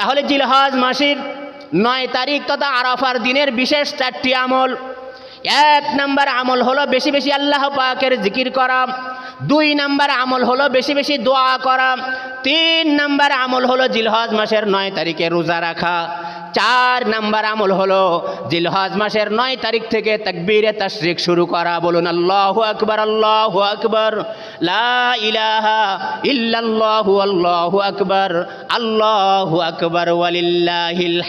তাহলে জিলহজ মাসির নয় তারিখ তথা আরাফার দিনের বিশেষ চারটি আমল। এক নাম্বার আমল হলো বেশি বেশি আল্লাহ পাকের জিকির করা। দুই নাম্বার আমল হলো বেশি বেশি দোয়া করা। তিন নাম্বার আমল হলো জিলহজ মাসের নয় তারিখে রোজা রাখা। চার নাম্বার আমল হলো জিলহজ মাসের নয় তারিখ থেকে তাকবীরে তাশরিক শুরু করা। বলুন, আল্লাহ আকবার আল্লাহ আকবার। ইলাহা ইল্লাল্লাহু, আল্লাহু আকবার আল্লাহু আকবার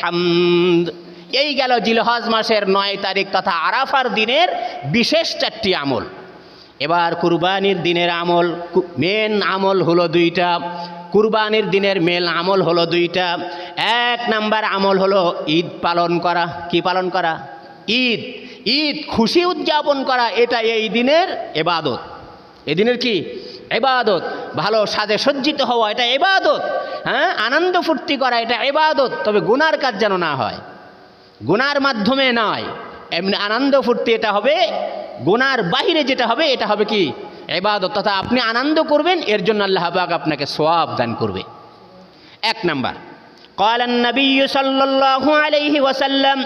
হামদ। এই গেল জিলহজ মাসের নয় তারিখ তথা আরাফার দিনের বিশেষ চারটি আমল। এবার কুরবানির দিনের আমল মেন আমল হলো দুইটা। কুরবানির দিনের মেল আমল হলো দুইটা। এক নাম্বার আমল হলো ঈদ পালন করা। কি পালন করা? ঈদ। ঈদ খুশি উদযাপন করা, এটা এই দিনের এবাদত। এই দিনের কি? এবাদত। ভালো সাজে সজ্জিত হওয়া, এটা এবাদত। হ্যাঁ? আনন্দ ফুর্তি করা, এটা এবাদত। তবে গুনার কাজ যেন না হয়। গুনার মাধ্যমে নয়। এমনি আনন্দ ফুর্তি এটা হবে, গুনার বাহিরে যেটা হবে, এটা হবে কি? এবাদত তথা আপনি আনন্দ করবেন এর জন্য আল্লাহ পাক আপনাকে সোয়াব দান করবে এক নাম্বার قال النبي صلى الله عليه وسلم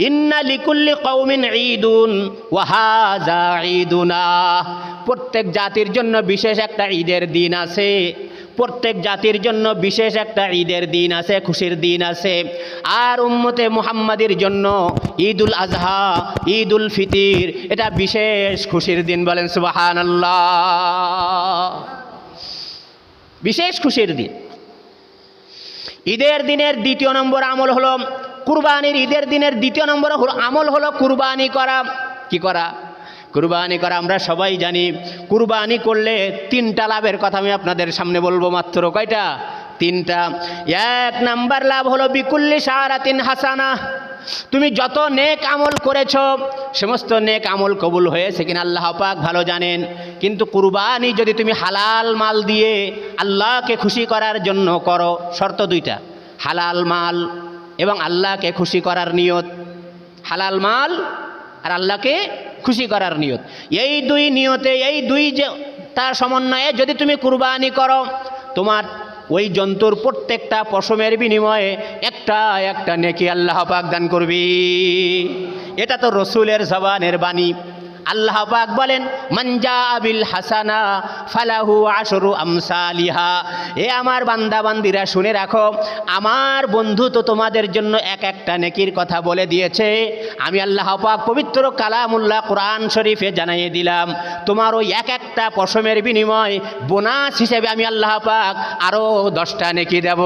إن لكل قوم عيد وهذا عيدنا প্রত্যেক জাতির জন্য বিশেষ একটা ঈদের দিন আছে প্রত্যেক জাতির জন্য বিশেষ একটা ঈদের দিন আছে, খুশির দিন আছে। আর উম্মতে মুহাম্মাদের জন্য ঈদুল আজহা, ঈদুল ফিতির, এটা বিশেষ খুশির দিন বলেন সুবাহান বিশেষ খুশির দিন। ঈদের দিনের দ্বিতীয় নম্বর আমল হলো কুরবানির, ঈদের দিনের দ্বিতীয় নম্বর আমল হলো কুরবানি করা। কি করা? কুরবানি করা আমরা সবাই জানি। কুরবানি করলে তিনটা লাভের কথা আমি আপনাদের সামনে বলব মাত্র। কয়টা? তিনটা। এক নাম্বার লাভ হলো, বিকুল্লি সারাতিন হাসানা। তুমি যত নেক আমল করেছ, সমস্ত নেক আমল কবুল হয়েছে কিনা আল্লাহ পাক ভালো জানেন। কিন্তু কুরবানি যদি তুমি হালাল মাল দিয়ে আল্লাহকে খুশি করার জন্য করো, শর্ত দুইটা। হালাল মাল এবং আল্লাহকে খুশি করার নিয়ত। হালাল মাল আর আল্লাহকে খুশি করার নিয়ত। এই দুই নিয়তে, এই দুই যে তার সমন্বয়ে যদি তুমি কুরবানি করো, তোমার ওই জন্তুর প্রত্যেকটা পশমের বিনিময়ে একটা একটা নেকি আল্লাহ পাক দান করবি। এটা তো রসুলের জবানের বাণী। আল্লাহ পাক বলেন মঞ্জা আবিল হাসানা ফালাহু আশরু আমসালিহা। এ আমার বান্দা বান্দিরা শুনে রাখো, আমার বন্ধু তো তোমাদের জন্য এক একটা নেকির কথা বলে দিয়েছে। আমি আল্লাহ পাক পবিত্র কালামুল্লাহ কোরআন শরীফে জানাইয়ে দিলাম, তোমার ওই এক একটা পশমের বিনিময় বোনাস হিসেবে আমি আল্লাহ পাক আরও দশটা নেকি দেব।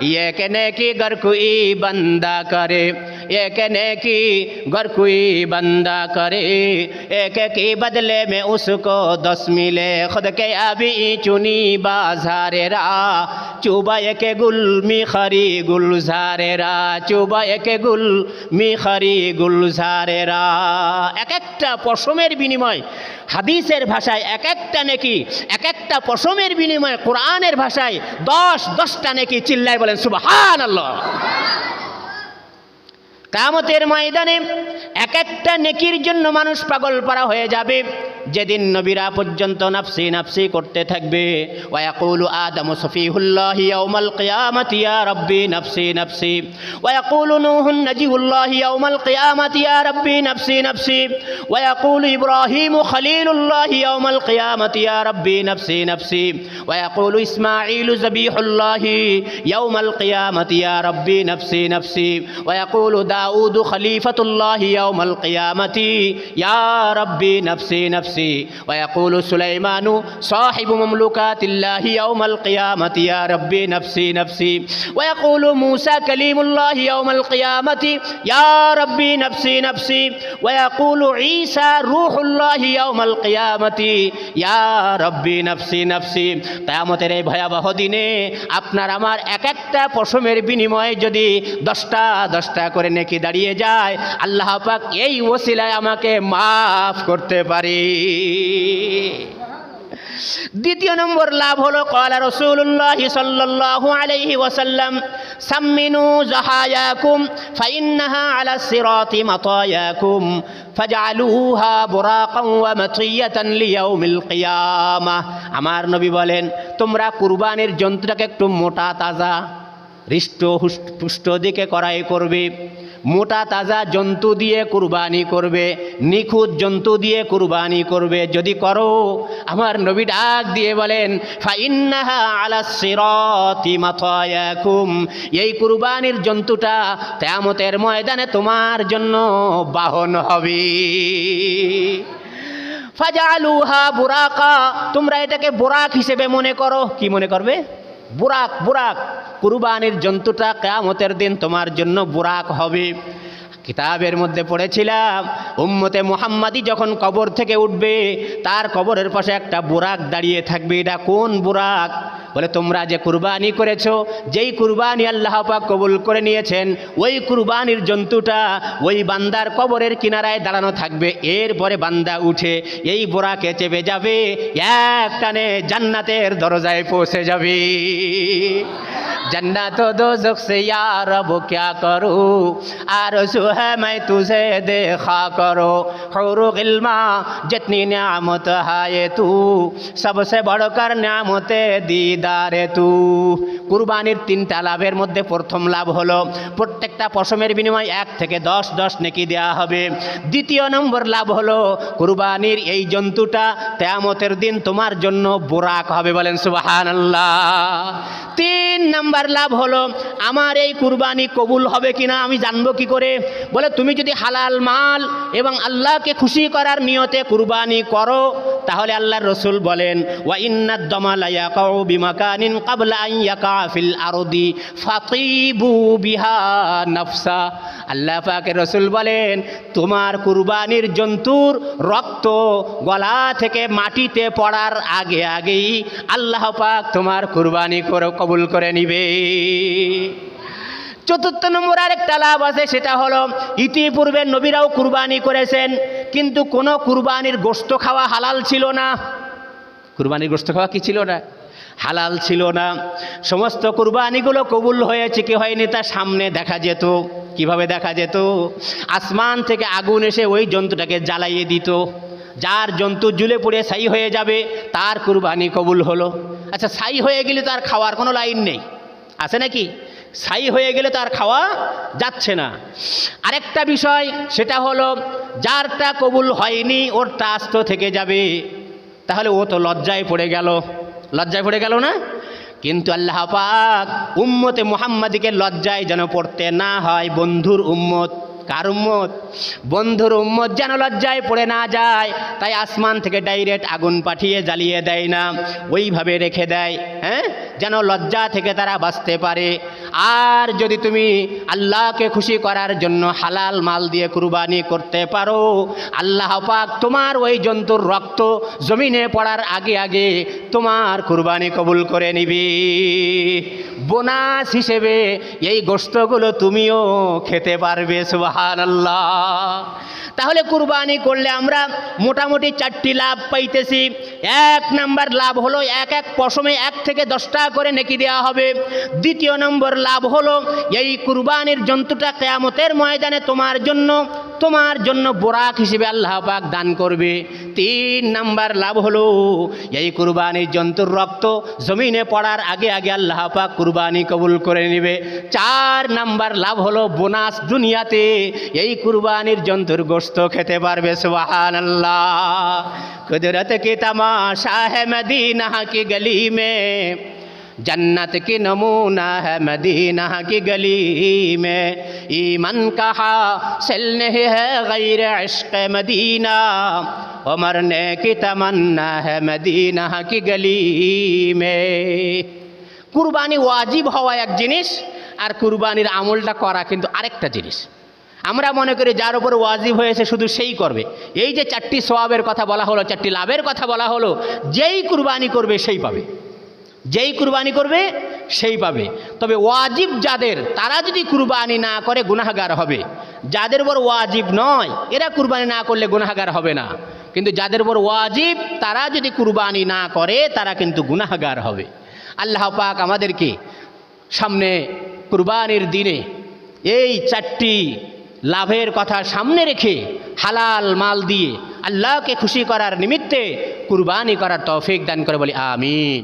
یہ کہ نیکی گر کوئی بندہ کرے یہ کہ نیکی گر کوئی بندہ کرے۔ ایک کی بدلے میں اس کو دس ملے، خود کے ابھی چنی بازار راہ۔ চুবা একে গুল মিখারি গুলঝারেরা, চুবা একে গুল মিখারি গুলঝারেরা। এক একটা পশমের বিনিময় হাদিসের ভাষায় এক একটা নাকি এক একটা পশমের বিনিময় কোরআনের ভাষায় দশ, দশটা নাকি চিল্লায় বলেন সুবাহান কামতের ময়দানে এক একটা নেকির জন্য মানুষ পাগল পারা হয়ে যাবে। যেদিন নবীরা পর্যন্ত নাফসি নাফসি করতে থাকবে ওয়াকুল আদম সফিহুল্লাহ ইয়াউমাল কিয়ামাতি ইয়া রাব্বি নাফসি নাফসি ওয়াকুল নূহুন নাজিউল্লাহ ইয়াউমাল কিয়ামাতি ইয়া রাব্বি নাফসি নাফসি ওয়াকুল ইব্রাহিম খলিলুল্লাহ ইয়াউমাল কিয়ামাতি ইয়া রাব্বি নাফসি নাফসি ওয়াকুল ইসমাঈল জবিহুল্লাহ ইয়াউমাল কিয়ামাতি ইয়া রাব্বি নাফসি নাফসি ওয়াকুল দাউদ খলিফাতুল্লাহ ইয়াউমাল কিয়ামাতি ইয়া রাব্বি নাফসি আছি ওয়াকুল সুলাইমানু সাহিবু মামলুকাতিল্লাহি ইয়াউমাল কিয়ামতি, ইয়া রাব্বি নফসি নফসি। ওয়াকুল মূসা, কালিমুল্লাহি ইয়াউমাল কিয়ামতি, ইয়া রাব্বি নফসি নফসি। ওয়াকুল ঈসা, রূহুল্লাহি ইয়াউমাল কিয়ামতি, ইয়া রাব্বি নফসি নফসি। কিয়ামতের এই ভয়াবহ দিনে আপনার আমার এক একটা পশমের বিনিময়ে যদি দশটা দশটা করে নেকি দাঁড়িয়ে যায়, আল্লাহ পাক এই ওসিলায় আমাকে মাফ করতে পারি। দ্বিতীয় নম্বর লাভ হলো, কলা রসুল্লাহ সাল্লাল্লাহু আলাইহি ওয়াসাল্লাম, সাম্মিনু জাহায়াকুম, ফাইন্নাহা আলা সিরাতি মাতায়াকুম, ফাজআলুহা বুরাকান ওয়া মাতিয়াতান লিয়াউমিল কিয়ামাহ আমার নবী বলেন, তোমরা কুরবানির জন্তুটাকে একটু মোটা, তাজা হুষ্ট- পুষ্ট দিকে করাই করবে মোটা তাজা জন্তু দিয়ে কুরবানি করবে, নিখুঁত জন্তু দিয়ে কুরবানি করবে। যদি করো, আমার নবী ডাক দিয়ে বলেন, ফাইন্নাহা আলা সিরাতি মাতায়াকুম এই কুরবানির জন্তুটা তেয়ামতের ময়দানে তোমার জন্য বাহন হবে। ফাজালুহা বুরাকা, তোমরা এটাকে বোরাক হিসেবে মনে করো। কি মনে করবে? বুরাক বুরাক। কুরবানির জন্তুটা কেয়ামতের দিন তোমার জন্য বুরাক হবে। কিতাবের মধ্যে পড়েছিলাম, উম্মতে মুহাম্মাদি যখন কবর থেকে উঠবে, তার কবরের পাশে একটা বুরাক দাঁড়িয়ে থাকবে। এটা কোন বুরাক? বলে, তোমরা যে কুরবানি করেছ, যেই কুরবানি আল্লাহ পাক কবুল করে নিয়েছেন, ওই কুরবানির জন্তুটা ওই বান্দার কবরের কিনারায় দাঁড়ানো থাকবে। এরপরে বান্দা উঠে এই বোরাকে চেপে যাবে, এক টানে জান্নাতের দরজায় পৌঁছে যাবে। जन्नत दो जुख से यार अब क्या करूँ? आरसू है, मैं तुझे देखा करो। खरू गिल्मा, जितनी न्यामत है तू। सबसे बढ़कर न्यामते দিদারে তু কুরবানির তিনটা লাভের মধ্যে প্রথম লাভ হলো প্রত্যেকটা পশমের বিনিময়ে এক থেকে দশ দশ নেকি দেয়া হবে দ্বিতীয় নম্বর লাভ হলো কুরবানির এই জন্তুটা তেয়ামতের দিন তোমার জন্য বোরাক হবে বলেন সুবাহান আল্লাহ তিন নম্বর লাভ হলো, আমার এই কুরবানি কবুল হবে কিনা আমি জানব কি করে? বলে, তুমি যদি হালাল মাল এবং আল্লাহকে খুশি করার নিয়তে কুরবানি করো তাহলে আল্লাহর রসুল বলেন ওয়া ইন্নাদ দমালা ইয়াকাউ বিমাকানিন ক্বাবলা আন ইয়াকা ফিল আরদি ফাতিবু বিহা নাফসা। আল্লাহ পাকের রসুল বলেন, তোমার কুরবানির জন্তুর রক্ত গলা থেকে মাটিতে পড়ার আগে আগেই আল্লাহ পাক তোমার কুরবানি করে, কবুল করে নিবে। চতুর্থ নম্বর আরেকটা লাভ আছে, সেটা হলো ইতিপূর্বে নবীরাও কুরবানি করেছেন, কিন্তু কোনো কুরবানির গোস্ত খাওয়া হালাল ছিল না। কুরবানির গোস্ত খাওয়া কি ছিল না? হালাল ছিল না। সমস্ত কুরবানিগুলো কবুল হয়েছে কি হয়নি তা সামনে দেখা যেত। কীভাবে দেখা যেত? আসমান থেকে আগুন এসে ওই জন্তুটাকে জ্বালাইয়ে দিত। যার জন্তু জুলে পড়ে ছাই হয়ে যাবে, তার কুরবানি কবুল হলো। আচ্ছা ছাই হয়ে গেলে তার খাওয়ার কোনো লাইন নেই। আছে নাকি? ছাই হয়ে গেলে তার খাওয়া যাচ্ছে না। আরেকটা বিষয়, সেটা হলো, যারটা কবুল হয়নি ওরটা আস্ত থেকে যাবে। তাহলে ও তো লজ্জায় পড়ে গেল। লজ্জায় পড়ে গেল না? কিন্তু আল্লাহ পাক উম্মতে মোহাম্মদীকে লজ্জায় যেন পড়তে না হয়, বন্ধুর উম্মত। কার উম্মত? বন্ধুর উম্মত যেন লজ্জায় পড়ে না যায়, তাই আসমান থেকে ডাইরেক্ট আগুন পাঠিয়ে জ্বালিয়ে দেয় না। ওইভাবে রেখে দেয় হ্যাঁ? যেন লজ্জা থেকে তারা বাঁচতে পারে। আর যদি তুমি আল্লাহকে খুশি করার জন্য হালাল মাল দিয়ে কুরবানি করতে পারো, আল্লাহ পাক তোমার ওই জন্তুর রক্ত জমিনে পড়ার আগে আগে তোমার কুরবানি কবুল করে নিবি। বোনাস হিসেবে এই গোস্তগুলো তুমিও খেতে পারবে সুবাহান আল্লাহ তাহলে কুরবানি করলে আমরা মোটামুটি চারটি লাভ পাইতেছি। এক নাম্বার লাভ হলো এক এক পশমে এক থেকে দশটা করে নেকি দেওয়া হবে। দ্বিতীয় নম্বর লাভ হলো এই কুরবানির জন্তুটা কেয়ামতের ময়দানে তোমার জন্য তোমার জন্য বোরাক হিসেবে আল্লাহ পাক দান করবে তিন নাম্বার লাভ হলো এই কুরবানির জন্তুর রক্ত জমিনে পড়ার আগে আগে আল্লাহ পাক কুরবানি কবুল করে নেবে চার নাম্বার লাভ হলো বোনাস দুনিয়াতে এই কুরবানির জন্তুর গোস্ত খেতে পারবে সুবাহান আল্লাহ কুদরত কি तमाशा है मदीना की गली में जन्नत की नमूना है मदीना की गली में ईमन कहा सिल नहीं है गैर इश्क मदीना और मरने की तमन्ना है मदीना की गली में কুরবানি ওয়াজিব হওয়া এক জিনিস আর কুরবানির আমলটা করা কিন্তু আরেকটা জিনিস আমরা মনে করি যার উপর ওয়াজিব হয়েছে শুধু সেই করবে এই যে চারটি সোয়াবের কথা বলা হলো চারটি লাভের কথা বলা হলো যেই কুরবানি করবে সেই পাবে যেই কুরবানি করবে, সেই পাবে। তবে ওয়াজিব যাদের, তারা যদি কুরবানি না করে, গুনাহগার হবে। যাদের উপর ওয়াজিব নয়, এরা কুরবানি না করলে গুনাহগার হবে না। কিন্তু যাদের উপর ওয়াজিব, তারা যদি কুরবানি না করে, তারা কিন্তু গুনাহগার হবে। আল্লাহ পাক আমাদেরকে সামনে কুরবানির দিনে এই চারটি লাভের কথা সামনে রেখে হালাল মাল দিয়ে আল্লাহকে খুশি করার নিমিত্তে কুরবানি করার তৌফিক দান করে বলি, আমিন।